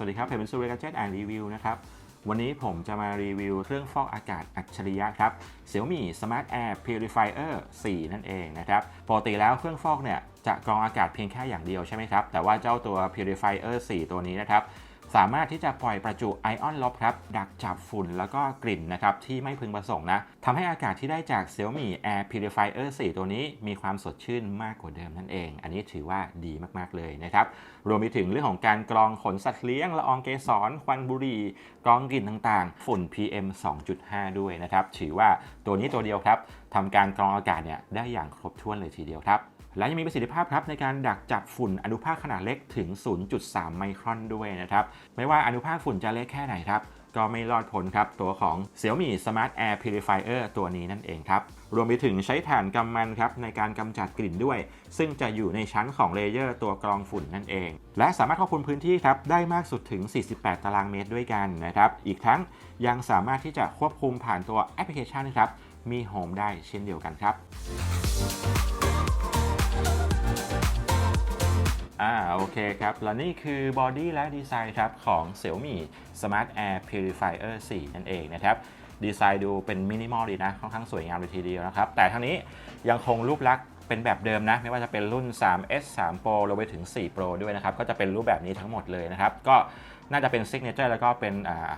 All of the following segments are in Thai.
สวัสดีครับเพจเป็นซูเรกาเจ็ตอ่านรีวิวนะครับ วันนี้ผมจะมารีวิวเครื่องฟอกอากาศอัจฉริยะครับ Xiaomi Smart Air Purifier 4 นั่นเองนะครับ ปกติแล้วเครื่องฟอกเนี่ยจะกรองอากาศเพียงแค่อย่างเดียวใช่ไหมครับ แต่ว่าเจ้าตัว Purifier 4 ตัวนี้นะครับ สามารถที่จะปล่อยประจุไอออนลบครับ ดักจับฝุ่นแล้วก็กลิ่นนะครับที่ไม่พึงประสงค์นะทำให้อากาศที่ได้จาก Xiaomi Air Purifier 4 ตัวนี้มีความสดชื่นมากกว่าเดิมนั่นเอง อันนี้ถือว่าดีมากๆเลยนะครับ รวมไปถึงเรื่องของการกรองขนสัตว์เลี้ยงละอองเกสรควันบุหรี่กรองกลิ่นต่างๆ ฝุ่น PM 2.5 ด้วยนะครับ ถือว่าตัวนี้ตัวเดียวครับทำการกรองอากาศเนี่ยได้อย่างครบถ้วนเลยทีเดียวครับ และยังมีประสิทธิภาพครับในการดักจับฝุ่นอนุภาคขนาดเล็กถึง 0.3 ไมครอนด้วยนะครับ ไม่ว่าอนุภาคฝุ่นจะเล็กแค่ไหนครับ ก็ไม่รอดพ้นครับ ตัวของ Xiaomi Smart Air Purifier ตัวนี้นั่นเองครับ รวมไปถึงใช้ถ่านกำมันครับในการกำจัดกลิ่นด้วย ซึ่งจะอยู่ในชั้นของเลเยอร์ตัวกรองฝุ่นนั่นเอง และสามารถควบคุมพื้นที่ครับได้มากสุดถึง 48 ตารางเมตรด้วยกันนะครับ อีกทั้งยังสามารถที่จะควบคุมผ่านตัวแอปพลิเคชันครับ มี Home ได้เช่นเดียวกันครับ อ่าโอเคครับ และนี่คือบอดี้และดีไซน์ครับของ Xiaomi Smart Air Purifier 4 นั่นเองนะครับ ดีไซน์ดูเป็นมินิมอลดีนะ ค่อนข้างสวยงามเลยทีเดียวนะครับ แต่ทั้งนี้ยังคงรูปลักษณ์เป็นแบบเดิมนะ ไม่ว่าจะเป็นรุ่น 3S 3 Pro รวมไปถึง 4 Pro ด้วยนะครับ ก็จะเป็นรูปแบบนี้ทั้งหมดเลยนะครับ ก็น่าจะเป็น Signature แล้วก็เป็นอ่า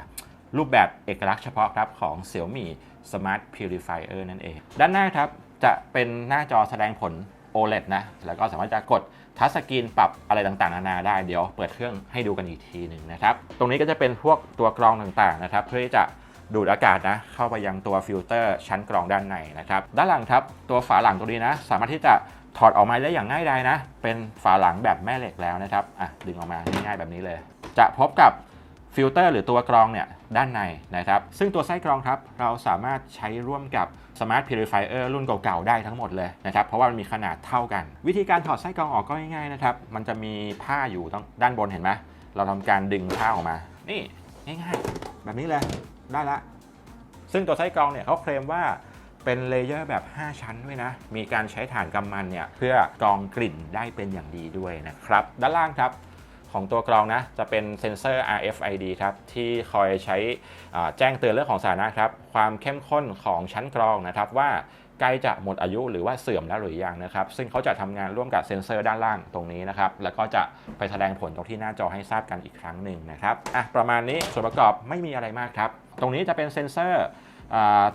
รูปแบบเอกลักษณ์เฉพาะครับของ Xiaomi Smart Purifier นั่นเอง ด้านหน้าครับจะเป็นหน้าจอแสดงผล OLED นะ แล้วก็สามารถจะกด ทัชสกรีนปรับอะไรต่างๆนานาได้เดี๋ยวเปิดเครื่องให้ดูกันอีกทีหนึ่งนะครับ ตรงนี้ก็จะเป็นพวกตัวกรองต่างๆนะครับ เพื่อที่จะดูดอากาศนะเข้าไปยังตัวฟิลเตอร์ชั้นกรองด้านในนะครับด้านหลังครับตัวฝาหลังตัวนี้นะ สามารถที่จะถอดออกมาได้อย่างง่ายดายนะ เป็นฝาหลังแบบแม่เหล็กแล้วนะครับอะดึงออกมาง่ายๆแบบนี้เลย จะพบกับฟิลเตอร์หรือตัวกรองเนี่ยด้านในนะครับ ซึ่งตัวไส้กรองครับเราสามารถใช้ร่วมกับ Smart Purifier รุ่นเก่าๆ ได้ทั้งหมดเลยนะครับ เพราะว่ามันมีขนาดเท่ากัน วิธีการถอดไส้กรองออกก็ง่ายๆนะครับ มันจะมีผ้าอยู่ตรงด้านบนเห็นไหมเราทำการดึงผ้าออกมา นี่ง่ายๆ แบบนี้เลย ได้ละ ซึ่งตัวไส้กรองเนี่ยเขาเคลมว่าเป็นเลเยอร์แบบ 5 ชั้นด้วยนะ มีการใช้ถ่านกำมันเนี่ยเพื่อกรองกลิ่นได้เป็นอย่างดีด้วยนะครับ ด้านล่างครับ ของตัวกรองนะจะเป็นเซนเซอร์ RFID ครับที่คอยใช้แจ้งเตือนเรื่องของสถานะครับความเข้มข้นของชั้นกรองนะครับว่าใกล้จะหมดอายุหรือว่าเสื่อมแล้วหรือยังนะครับ ซึ่งเขาจะทำงานร่วมกับเซ็นเซอร์ด้านล่างตรงนี้นะครับ แล้วก็จะไปแสดงผลตรงที่หน้าจอให้ทราบกันอีกครั้งหนึ่งนะครับอะประมาณนี้ส่วนประกอบไม่มีอะไรมากครับ ตรงนี้จะเป็นเซ็นเซอร์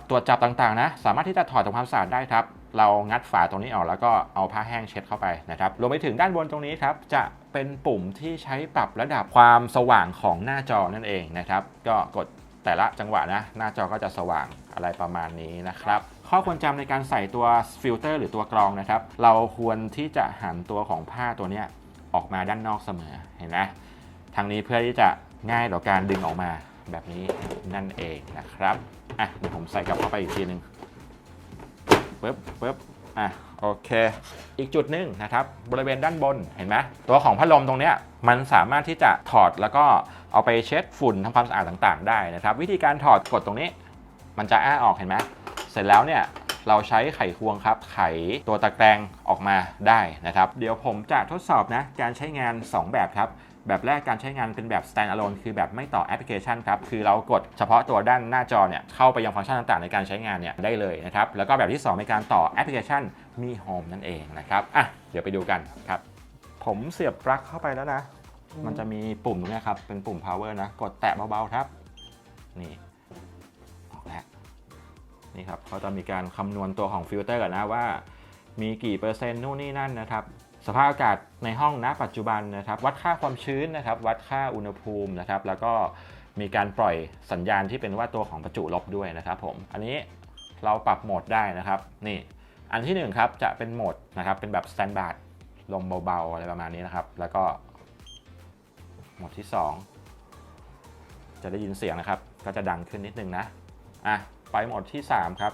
ตรวจจับต่างๆนะ สามารถที่จะถอดทำความสะอาดได้ครับ เรางัดฝาตรงนี้ออกแล้วก็เอาผ้าแห้งเช็ดเข้าไปนะครับรวมไปถึงด้านบนตรงนี้ครับจะเป็นปุ่มที่ใช้ปรับระดับความสว่างของหน้าจอนั่นเองนะครับ ก็กดแต่ละจังหวะนะหน้าจอก็จะสว่างอะไรประมาณนี้นะครับ ข้อควรจำในการใส่ตัวฟิลเตอร์หรือตัวกรองนะครับ เราควรที่จะหันตัวของผ้าตัวนี้ออกมาด้านนอกเสมอเห็นไหมทางนี้เพื่อที่จะง่ายต่อการดึงออกมาแบบนี้นั่นเองนะครับอะเดี๋ยวผมใส่กลับเข้าไปอีกทีหนึ่ง ปึ๊บปึ๊บอะโอเค อีกจุดหนึ่งนะครับ บริเวณด้านบนเห็นไหมตัวของพัดลมตรงเนี้ยมันสามารถที่จะถอดแล้วก็เอาไปเช็ดฝุ่นทำความสะอาดต่างๆ ได้นะครับ วิธีการถอดกดตรงนี้ มันจะอ้าออกเห็นไหมเสร็จแล้วเนี่ยเราใช้ไขควงครับ ไขตัวตะแกรงออกมาได้นะครับ เดี๋ยวผมจะทดสอบนะการใช้งาน 2 แบบครับ แบบแรกการใช้งานเป็นแบบ standalone คือแบบไม่ต่อแอปพลิเคชันครับ คือเรากดเฉพาะตัวด้านหน้าจอเนี่ยเข้าไปยังฟังก์ชันต่างๆ ในการใช้งานเนี่ยได้เลยนะครับ แล้วก็แบบที่ 2 ในการต่อแอปพลิเคชันมี Home นั่นเองนะครับ อะ เดี๋ยวไปดูกันครับ ผมเสียบปลั๊กเข้าไปแล้วนะ มันจะมีปุ่มตรงเนี้ยครับ เป็นปุ่ม power นะ กดแตะเบาๆครับ นี่ออกแล้วนี่ครับเขาจะมีการคำนวณตัวของฟิลเตอร์กันนะว่า มีกี่เปอร์เซ็นต์นู่นนี่นั่นนะครับ สภาพอากาศในห้องณปัจจุบันนะครับ วัดค่าความชื้นนะครับ วัดค่าอุณหภูมินะครับ แล้วก็มีการปล่อยสัญญาณที่เป็นว่าตัวของประจุลบด้วยนะครับผม อันนี้เราปรับโหมดได้นะครับ นี่ อันที่หนึ่งครับจะเป็นโหมดนะครับ เป็นแบบสแตนดาร์ดลมเบาๆอะไรประมาณนี้นะครับ แล้วก็โหมดที่สองจะได้ยินเสียงนะครับ ก็จะดังขึ้นนิดนึงนะ อะ ไปโหมดที่ 3 ครับ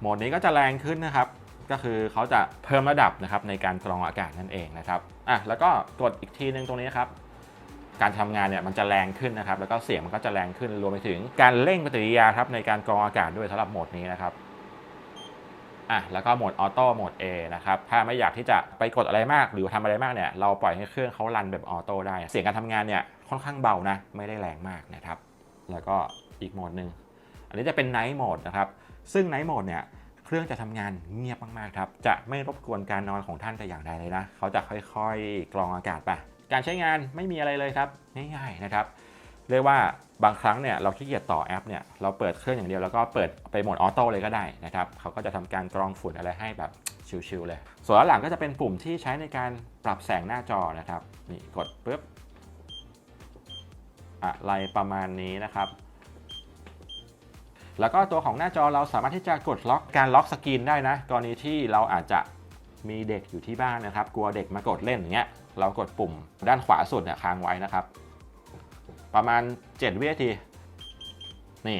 โหมดนี้ก็จะแรงขึ้นนะครับ ก็คือเขาจะเพิ่มระดับนะครับในการกรองอากาศนั่นเองนะครับอะแล้วก็กดอีกทีหนึงตรงนี้ครับการทำงานเนี่ยมันจะแรงขึ้นนะครับ แล้วก็เสียงมันก็จะแรงขึ้นรวมไปถึงการเร่งปฏิกิริยาครับในการกรองอากาศด้วยสำหรับโหมดนี้นะครับอะแล้วก็โหมดออโต้โหมด A นะครับ ถ้าไม่อยากที่จะไปกดอะไรมาก หรือทำอะไรมากเนี่ยเราปล่อยให้เครื่องเขารันแบบออโต้ได้ เสียงการทำงานเนี่ยค่อนข้างเบานะ ไม่ได้แรงมากนะครับ แล้วก็อีกโหมดหนึ่งอันนี้จะเป็น Night Mode นะครับ ซึ่ง Night Mode เนี่ย เครื่องจะทำงานเงียบมากๆครับ จะไม่รบกวนการนอนของท่านแต่อย่างใดเลยนะ เขาจะค่อยๆ กรองอากาศไป การใช้งานไม่มีอะไรเลยครับ ง่ายๆนะครับ เรียกว่าบางครั้งเนี่ยเราขี้เกียจต่อแอปเนี่ยเราเปิดเครื่องอย่างเดียวแล้วก็เปิดไปโหมดออโต้เลยก็ได้นะครับ เขาก็จะทำการกรองฝุ่นอะไรให้แบบชิลๆเลย ส่วนด้านหลังก็จะเป็นปุ่มที่ใช้ในการปรับแสงหน้าจอนะครับ นี่กดปุ๊บอะไรประมาณนี้นะครับ แล้วก็ตัวของหน้าจอเราสามารถที่จะกดล็อกการล็อกสกรีนได้นะ กรณีที่เราอาจจะมีเด็กอยู่ที่บ้านนะครับ กลัวเด็กมากดเล่นอย่างเงี้ย เรากดปุ่มด้านขวาสุดเนี่ยค้างไว้นะครับ ประมาณ 7 วินาที นี่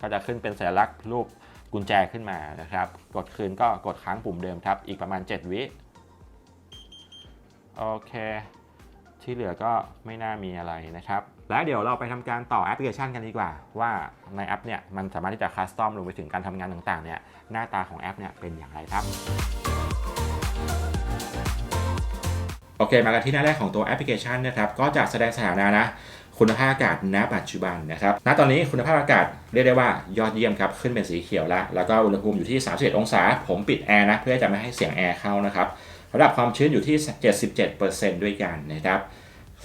ก็จะขึ้นเป็นสัญลักษณ์รูปกุญแจขึ้นมานะครับ กดคืนก็กดค้างปุ่มเดิมครับ อีกประมาณ 7 วิ โอเค ที่เหลือก็ไม่น่ามีอะไรนะครับ แล้วเดี๋ยวเราไปทำการต่อแอปพลิเคชันกันดีกว่า ว่าในแอปเนี่ยมันสามารถที่จะคัสตอมรวมไปถึงการทำงานต่างๆเนี่ยหน้าตาของแอปเนี่ยเป็นอย่างไรครับโอเค มากันที่หน้าแรกของตัวแอปพลิเคชันนะครับ ก็จะแสดงสถานะนะ คุณภาพอากาศณปัจจุบันนะครับ ณ ตอนนี้คุณภาพอากาศเรียกได้ว่ายอดเยี่ยมครับ ขึ้นเป็นสีเขียวแล้ว แล้วก็อุณหภูมิอยู่ที่ 31 องศา ผมปิดแอร์นะ เพื่อจะไม่ให้เสียงแอร์เข้านะครับ ระดับความชื้นอยู่ที่ 77%ด้วยกันนะครับ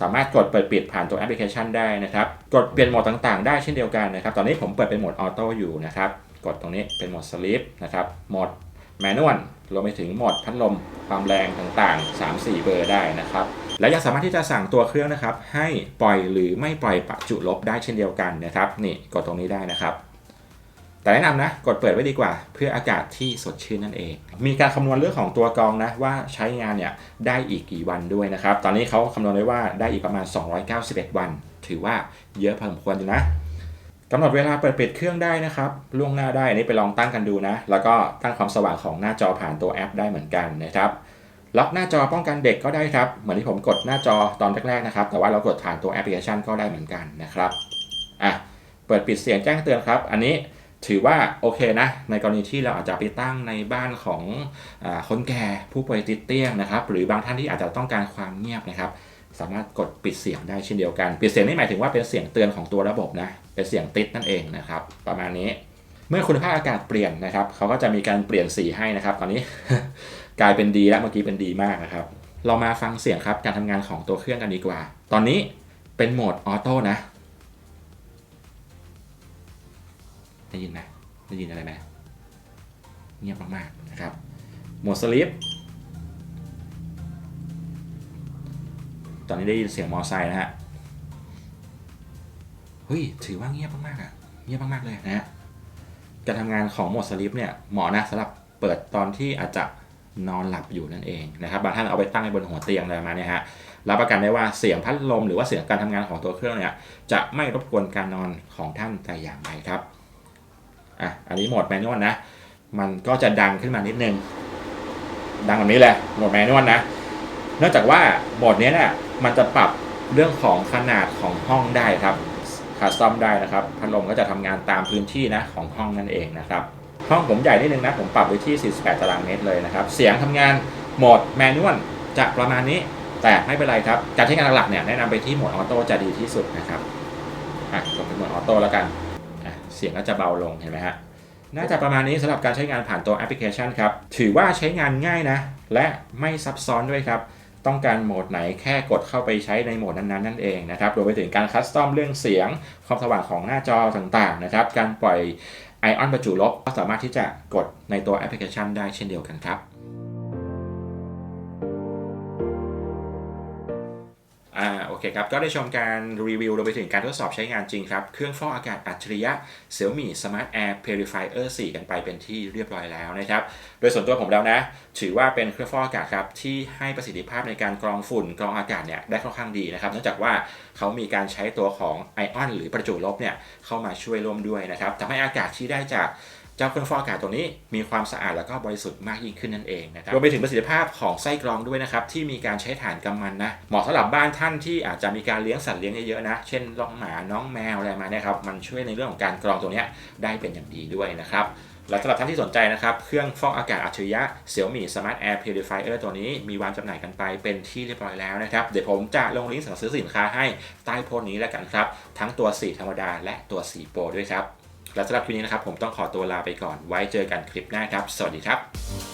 สามารถกดเปิดปิดผ่านตัวแอปพลิเคชันได้นะครับ กดเปลี่ยนโหมดต่างๆ ได้เช่นเดียวกันนะครับ ตอนนี้ผมเปิดเป็นโหมดออโต้อยู่นะครับ กดตรงนี้เป็นโหมดสลิปนะครับ โหมดแมนนวลรวมไปถึงโหมดพัดลมความแรงต่างๆ 3-4 เบอร์ได้นะครับ และยังสามารถที่จะสั่งตัวเครื่องนะครับ ให้ปล่อยหรือไม่ปล่อยประจุลบได้เช่นเดียวกันนะครับ นี่กดตรงนี้ได้นะครับ แต่แนะนำนะกดเปิดไว้ดีกว่า เพื่ออากาศที่สดชื่นนั่นเอง มีการคำนวณเรื่องของตัวกรองนะว่าใช้งานเนี่ยได้อีกกี่วันด้วยนะครับ ตอนนี้เขาคำนวณไว้ว่าได้อีกประมาณ 291 วัน ถือว่าเยอะพอสมควรอยู่นะกำหนดเวลาเปิดปิดเครื่องได้นะครับล่วงหน้าได้อันนี้ไปลองตั้งกันดูนะ แล้วก็ตั้งความสว่างของหน้าจอผ่านตัวแอปได้เหมือนกันนะครับล็อกหน้าจอป้องกันเด็กก็ได้ครับ เหมือนที่ผมกดหน้าจอตอนแรกๆนะครับ แต่ว่าเรากดผ่านตัวแอปพลิเคชันก็ได้เหมือนกันนะครับอะเปิดปิดเสียงแจ้งเตือนครับ อันนี้ ถือว่าโอเคนะ ในกรณีที่เราอาจจะไปตั้งในบ้านของอคนแก่ผู้ป่วยติดเตียงนะครับ หรือบางท่านที่อาจจะต้องการความเงียบนะครับ สามารถกดปิดเสียงได้เช่นเดียวกัน ปิดเสียงนี่หมายถึงว่าเป็นเสียงเตือนของตัวระบบนะเป็นเสียงติดนั่นเองนะครับ ประมาณนี้เมื่อคุณภาพอากาศเปลี่ยนนะครับเขาก็จะมีการเปลี่ยนสีให้นะครับ ตอนนี้ กลายเป็นดีแล้วเมื่อกี้เป็นดีมากนะครับ เรามาฟังเสียงครับการทำงานของตัวเครื่องกันดีกว่า ตอนนี้เป็นโหมดออโต้นะ ได้ยินไหมได้ยินอะไรไหมเงียบมากๆนะครับโหมดสลิปตอนนี้ได้ยินเสียงมอไซค์นะฮะเฮ้ยถือว่าเงียบมากๆอะเงียบมากๆเลยนะฮะการทำงานของโหมดสลิปเนี่ยเหมาะนะสำหรับเปิดตอนที่อาจจะนอนหลับอยู่นั่นเองนะครับบางท่านเอาไปตั้งบนหัวเตียงอะไรมาเนี้ยฮะรับประกันได้ว่าเสียงพัดลมหรือว่าเสียงการทำงานของตัวเครื่องเนี่ยจะไม่รบกวนการนอนของท่านแต่อย่างใดครับ อะอันนี้โหมดแมนนวลนะ มันก็จะดังขึ้นมานิดนึง ดังแบบนี้แหละโหมดแมนนวลนะ เนื่องจากว่าโหมดนี้เนี่ยมันจะปรับเรื่องของขนาดของห้องได้ครับคัสตอมได้นะครับพัดลมก็จะทำงานตามพื้นที่นะของห้องนั่นเองนะครับห้องผมใหญ่นิดนึงนะ ผมปรับไว้ที่ 48 ตารางเมตรเลยนะครับ เสียงทำงานโหมดแมนนวลจะประมาณนี้ แต่ไม่เป็นไรครับ การใช้งานหลักเนี่ยแนะนำไปที่โหมดออโต้จะดีที่สุดนะครับอะกดเป็นโหมดออโต้แล้วกัน เสียงก็จะเบาลงเห็นไหมฮะน่าจะประมาณนี้สำหรับการใช้งานผ่านตัวแอปพลิเคชันครับ ถือว่าใช้งานง่ายนะ และไม่ซับซ้อนด้วยครับ ต้องการโหมดไหนแค่กดเข้าไปใช้ในโหมดนั้นๆนั่นเองนะครับรวมไปถึงการคัสตอมเรื่องเสียง ความสว่างของหน้าจอต่างๆนะครับ การปล่อยไอออนประจุลบก็สามารถที่จะกดในตัวแอปพลิเคชันได้เช่นเดียวกันครับ อ่าโอเคครับ ก็ได้ชมการรีวิวรวมไปถึงการทดสอบใช้งานจริงครับ เครื่องฟอกอากาศอัจฉริยะ Xiaomi Smart Air Purifier 4 กันไปเป็นที่เรียบร้อยแล้วนะครับ โดยส่วนตัวผมแล้วนะ ถือว่าเป็นเครื่องฟอกอากาศครับ ที่ให้ประสิทธิภาพในการกรองฝุ่นกรองอากาศเนี่ยได้ค่อนข้างดีนะครับเนื่องจากว่าเขามีการใช้ตัวของไอออนหรือประจุลบเนี่ยเข้ามาช่วยร่วมด้วยนะครับทำให้อากาศที่ได้จาก เจ้าเครื่องฟอกอากาศตัวนี้มีความสะอาดแล้วก็บริสุทธิ์มากยิ่งขึ้นนั่นเองนะครับรวมไปถึงประสิทธิภาพของไส้กรองด้วยนะครับที่มีการใช้ฐานกำมันนะเหมาะสำหรับบ้านท่านที่อาจจะมีการเลี้ยงสัตว์เลี้ยงเยอะๆนะ เช่นน้องหมาน้องแมวอะไรมาเนี่ยครับมันช่วยในเรื่องของการกรองตัวนี้ได้เป็นอย่างดีด้วยนะครับและสำหรับท่านที่สนใจนะครับ เครื่องฟอกอากาศอัจฉริยะ Xiaomi Smart Air Purifier ตัวนี้มีวางจำหน่ายกันไปเป็นที่เรียบร้อยแล้วนะครับ เดี๋ยวผมจะลงลิงก์สั่งซื้อสินค้าให้ใต้โพสต์นี้แล้วกันครับ ทั้งตัวสธรรมดาและตัวสีโปรด้วยครับ และสำหรับคลิปนี้นะครับผมต้องขอตัวลาไปก่อนไว้เจอกันคลิปหน้าครับ สวัสดีครับ